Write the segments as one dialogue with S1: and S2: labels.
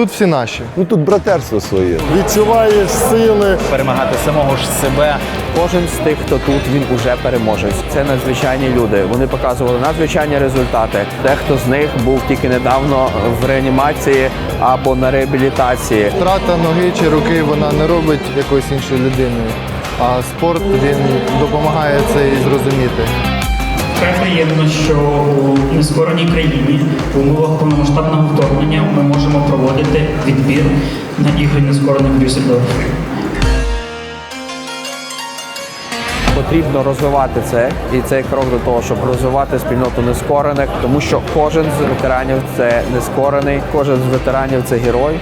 S1: тут всі наші.
S2: Ну тут братерство своє.
S3: Відчуваєш сили.
S4: перемагати самого ж себе.
S5: Кожен з тих, хто тут, він уже переможець. Це надзвичайні люди. Вони показували надзвичайні результати. Дехто з них був тільки недавно в реанімації або на реабілітації.
S1: Втрата ноги чи руки вона не робить якоюсь іншою людиною. А спорт він допомагає це і зрозуміти.
S6: Вкрай приємно, що у нескореній країні в умовах повномасштабного вторгнення ми можемо проводити відбір на ігри нескорених в Дюссельдорфі.
S5: Потрібно розвивати це, і це крок до того, щоб розвивати спільноту нескорених, тому що кожен з ветеранів це нескорений, кожен з ветеранів це герой.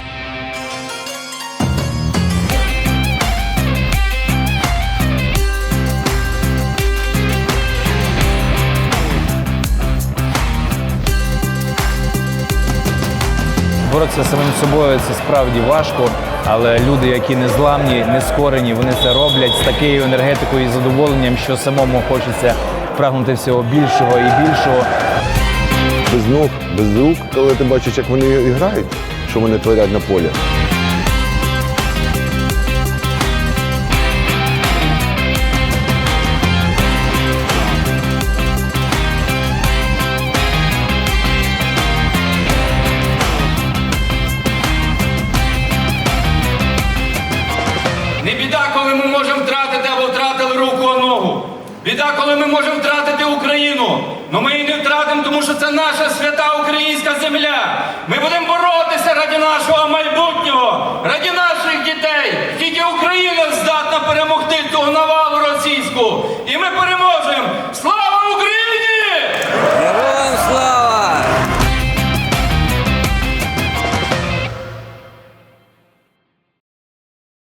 S4: Боротися самим собою це справді важко, але люди, які не зламні, не скорені, вони це роблять з такою енергетикою і задоволенням, що самому хочеться прагнути всього більшого і більшого.
S2: Без ног, без рук, коли ти бачиш, як вони грають, що вони творять на полі.
S7: Ми можемо втратити або втратили руку а ногу. Біда, коли ми можемо втратити Україну. Але ми її не втратимо, тому що це наша свята українська земля. Ми будемо боротися раді нашого майбутнього, раді наших